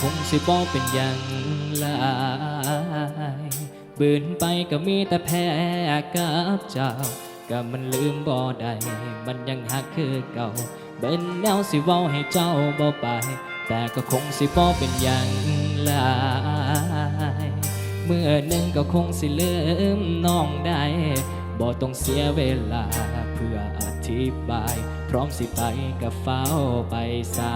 คงสิบ่เป็นอย่างลายบืนไปก็มีแต่แพ้กับเจ้าก็มันลืมบ่ได้มันยังหักคือเก่า เป็นแนวสิเว้าให้เจ้าบ่ไป แต่ก็คงสิบ่เป็นอย่างลายเมื่อหนึ่งก็คงสิลืมน้องได้บ่ต้องเสียเวลาเพื่ออธิบาย พร้อมสิไปกับเฝ้าไปสา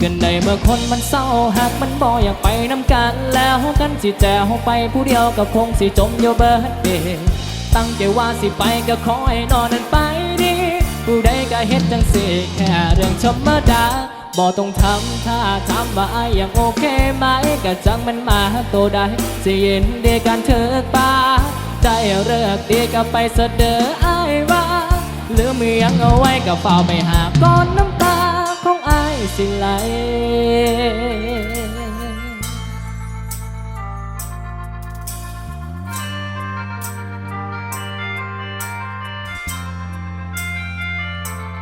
กันในเมื่อคนมันเศร้าหากมันบ่อยากไปน้ำกัน แล้วกันสิแจวไปผู้เดียวก็คงสิจมอยู่เบิดเดตั้งใจว่าสิไปก็ขอให้นอนนั้นไปดีผู้ใดก็เฮ็ดจังสิแค่เรื่องธรรมดาบ่ต้องทำถ้าถามว่าไอยังโอเคไหมก็จังมันมาตัวใดสิเยินเดีกันเถิดป่าใจเลิกดีก็ไปเสดอไอว่า หรือมียังเอาไว้ก็เฝ้าไปหาก้อนน้ำตาของอายสิไหล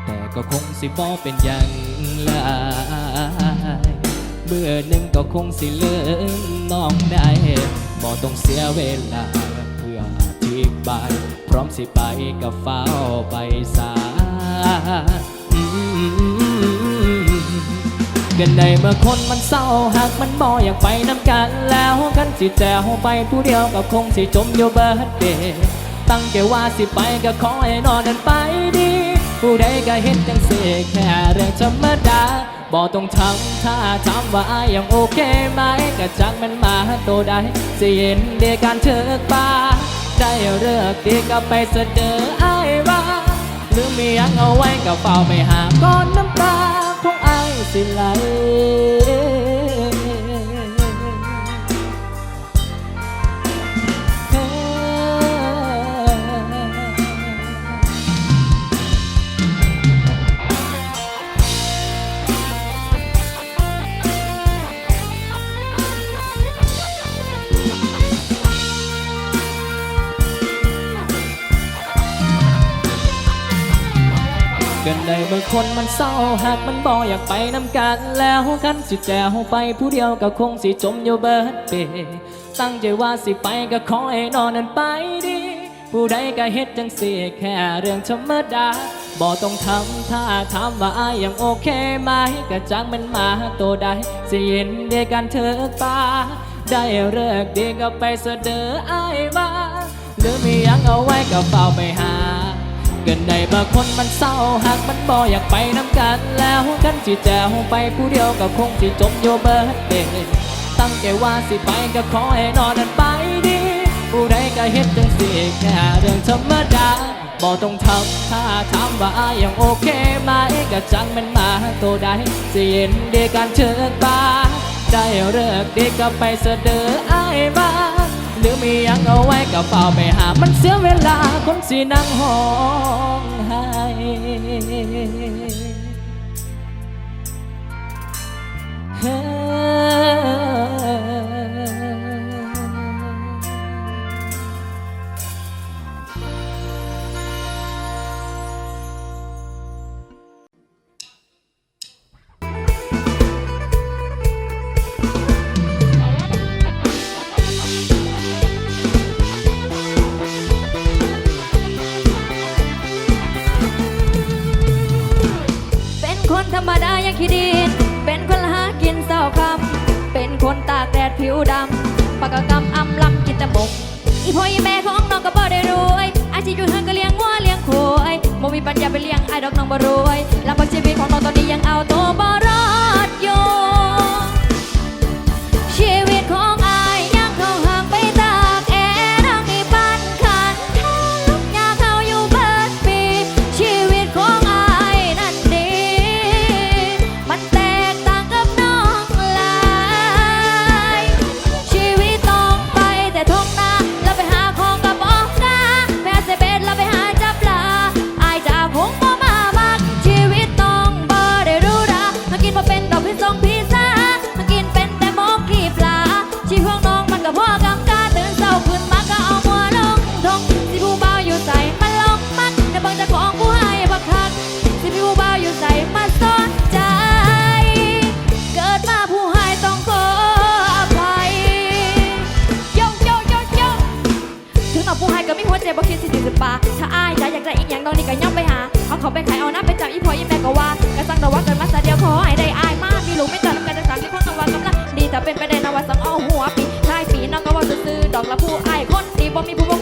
แต่ก็คงสิบ่เป็นอย่างหลายเมื่อหนึ่งก็คงสิเลิมน้องได้บ่ต้องเสียเวลา ร้อมสิไปกับเฝ้าไปสาอืมกันในเมื่อคนมันเศร้าหากมันบ่อยากไปน้ำกันแล้วกันสิแจวไปผู้เดียวก็คงสิจมอยู่เบิดเดตั้งใจว่าสิไปก็ขอให้นอนนั้นไปดี ผู้ใดก็เห็นจังสิแค่เรื่องธรรมดาบ่ต้องทำถ้าถามว่าอายยังโอเคไหมก็จักมันมาตัวใดสิเห็นเดียการเถิกป่า ใจเลิกดีก็ไปเสดอไอ้ว่าหรือมียังเอาไว้ก็เฝ้าไปหาก้อนน้ำตาของไอ้สิไหล กันได้บางคนมันเศร้าหากมันบ่อยากไปนำกันแล้วกันสิแจวไปผู้เดียวก็คงสิจมอยู่เบิดเปตั้งใจว่าสิไปก็ขอให้นอนนั้นไปดี ผู้ใดก็เฮ็ดจังสิแค่เรื่องธรรมดาบ่ต้องทำถ้าถามว่าอายยังโอเคไหมก็จังมันมาตัวใดสิเย็นเดียกันเถิดป่าได้เลิกดีก็ไปเสดออายว่าหรือมียังเอาไว้ก็เฝ้าไปหา กันในบางคนมันเศร้าหากมันบ่อยากไปน้ำกันแล้วกันสิแจวไปผู้เดียวก็คงสิจมอยู่เบิดเดตั้งใจว่าสิไปก็ขอให้นอนนั้นไปดีผู้ใดก็เฮ็ดจังสิแค่เรื่องธรรมดาบ่ต้องทำถ้าถามว่าอยยังโอเคไหมก็จังมันมาตัวใดสิเย็นดีการเชิญตาได้เลิกดีก็ไปเสดออายบ้าหรือมียังเอาไว้ก็เฝ้าไปหามันเสียเวลา สินั่งห้องไห้เฮ้ ดดผิวดำปากกากำอำลำกินแตะบกอีพ่ออีแม่ของน้องก็บ่ได้รวย อาชีพอยู่เฮือก็เลี้ยงวัวเลี้ยงโคยบ่มีปัญญาไปเลี้ยงไอ้ดอกน้องบ่รวยลำบากชีวิตของน้องตอนนี้ยังเอาตัวบ่รอด บ่คิดสิถือสิปาถ้าอายจะอยากได้อีกอย่างน้องนี่ก็ย่อมไปหาเขาเขาไปขายเอาน้ำไปจับอีพ่ออีแม่ก็ว่ากรสั่งดอกว่าเกิดมาซะเดียวขอให้ได้อายมากมีลูกไม่จัดกันจะสั่งที่คนต้องวางกำลังดีแต่เป็นไปได้นะว่าสังเอาหัวปีท้ายปีน้องก็ว่าซื่อๆดอกละผู้อายคนดีบ่มีผู้บ่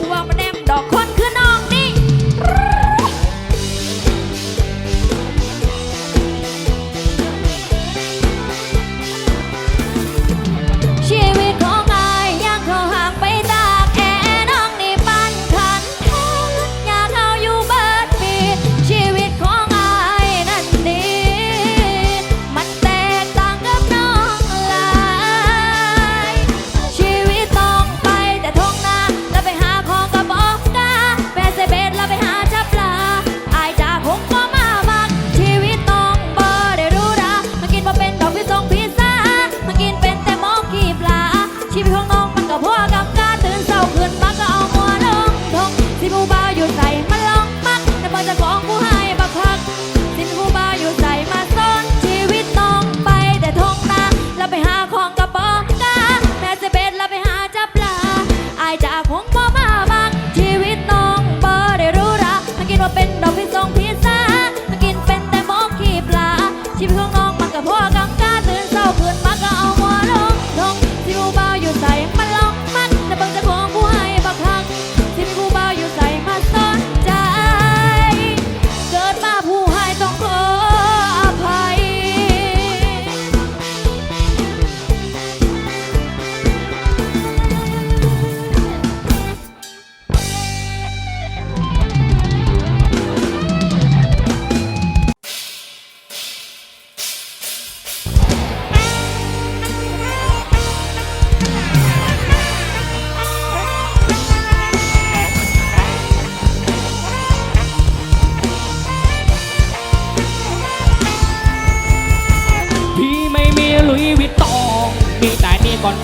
I'll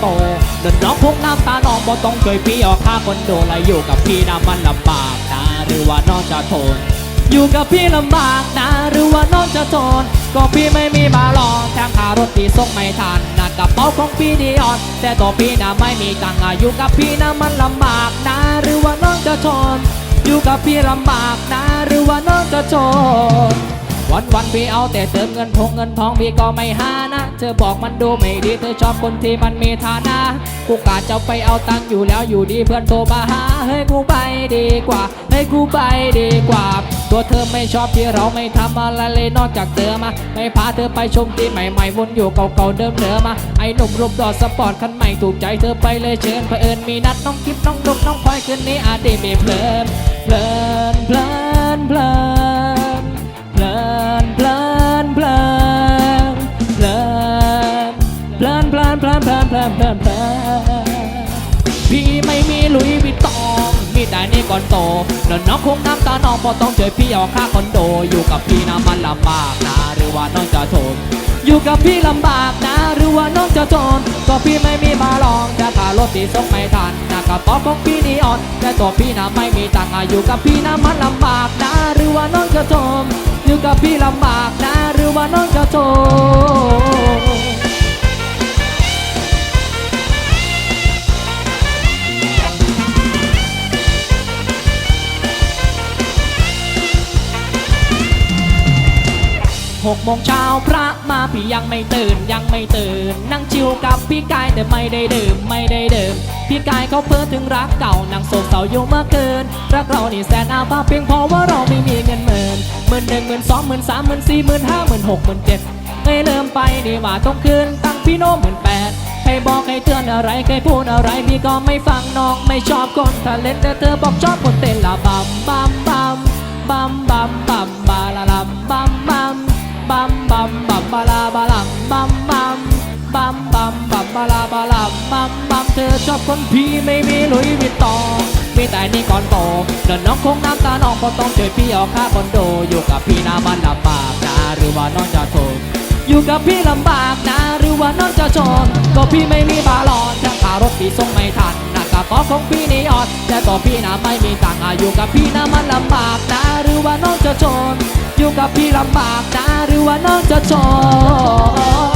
แต่นี่ก่อนโตเดินน้องพกน้ำตาน้องบ่ต้องช่วยพี่ออกค่าคนโดและอยู่กับพี่นะมันลำบากนะหรือว่าน้องจะทน อยู่กับพี่ลำบากนะหรือว่าน้องจะทนก็พี่ไม่มีบาลองแถมค่ารถที่ส่งไม่ทันนะกระเป๋าของพี่ดีออน แต่ตัวพี่นะไม่มีตังค์อะอยู่กับพี่นะมันลำบากนะหรือว่าน้องจะทนอยู่กับพี่ลำบากนะหรือว่าน้องจะทน วันวันพี่เอาแต่เติมเงินทงเงินทองพี่ก็ไม่หานะ เธอบอกมันดูไม่ดีเธอชอบคนที่มันมีฐานะ กูกะจะไปเอาตังค์อยู่แล้วอยู่ดีเพื่อนโทรมาหา เฮ้ยกูไปดีกว่า เฮ้ยกูไปดีกว่า ตัวเธอไม่ชอบที่เราไม่ทำอะไรเลยนอกจากเธอมา ไม่พาเธอไปชมที่ใหม่ๆวนอยู่เก่าๆเดิมเดิมมา ไอ้หนุ่มรูปดอดสปอร์ตคันใหม่ถูกใจเธอไปเลยเชิญเผอิญมีนัดน้องกิฟน้องดุกน้องพลอยคืนนี้อาจได้มีเพลินเพลินเพลินเพลิน เพลินพลินพลินพลินพลินพลินพลินพลินพลินพลินพลินพี่ไม่มีลุยวิตองมีแต่นี่ก่อนโตเดินน้องคงน้ำตาน้องพอต้องช่วยพี่ออกค่าคอนโด อยู่กับพี่นะมันลำบากนะ หรือว่าน้องจะทนอยู่กับพี่ลำบากนะ หรือว่าน้องจะทนก็พี่ไม่มีบาลองจะค่ารถที่ส่งไม่ทันนะกระเป๋าของพี่นีออนแต่ตัวพี่นะไม่มีตังค์อยู่กับพี่นะมันลำบากนะ หรือว่าน้องจะทน อยู่กับพี่ลำบากนะหรือว่าน้องจะทนหกโมงเช้าพระมาพี่ยังไม่ตื่นยังไม่ตื่น นั่งชิวกับพี่กายแต่ไม่ได้ดื่มไม่ได้ดื่ม พี่กายเขาเพ้อถึงรักเก่านั่งโศกเศร้าอยู่เมื่อคืนรักเรานี่แสนอาภาพเพียงพราะว่าเราไม่มีเงินหมื่นหมื่นหนึ่งหมื่นสองหมื่นสามหมื่นสี่หมื่นห้าหมื่นหกหมื่นเจ็ดเอ้ยเริ่มไปนี่ว่าต้องคืนตั้งพี่โน้มหมื่นแปดใครบอกใครเตือนอะไรใครพูดอะไรพี่ก็ไม่ฟังน้องไม่ชอบคนทะเลนแต่เธอบอกชอบคนเต้นละบัมบัมบัมบัมบัมบัม อชอบคนพี่ไม่มีลุยวิตตองมีแต่นี่ก่อนโตเดินน้องคงน้ำตาน้องพอต้องช่วยพี่ออกค่าคอนโด อยู่กับพี่นามันลำบากนะหรือว่าน้องจะทนอยู่กับพี่ลำบากนะ หรือว่าน้องจะชนก็พี่ไม่มีบาลอนจะขารถพี่ส่งไม่ทันหนะกระเป๋าของพี่นี่ออดแต่ตัวพี่นะไม่มีตังค์อยู่กับพี่นะมันลำบากนะ หรือว่าน้องจะชนอยู่กับพี่ลำบากนะ หรือว่าน้องจะจน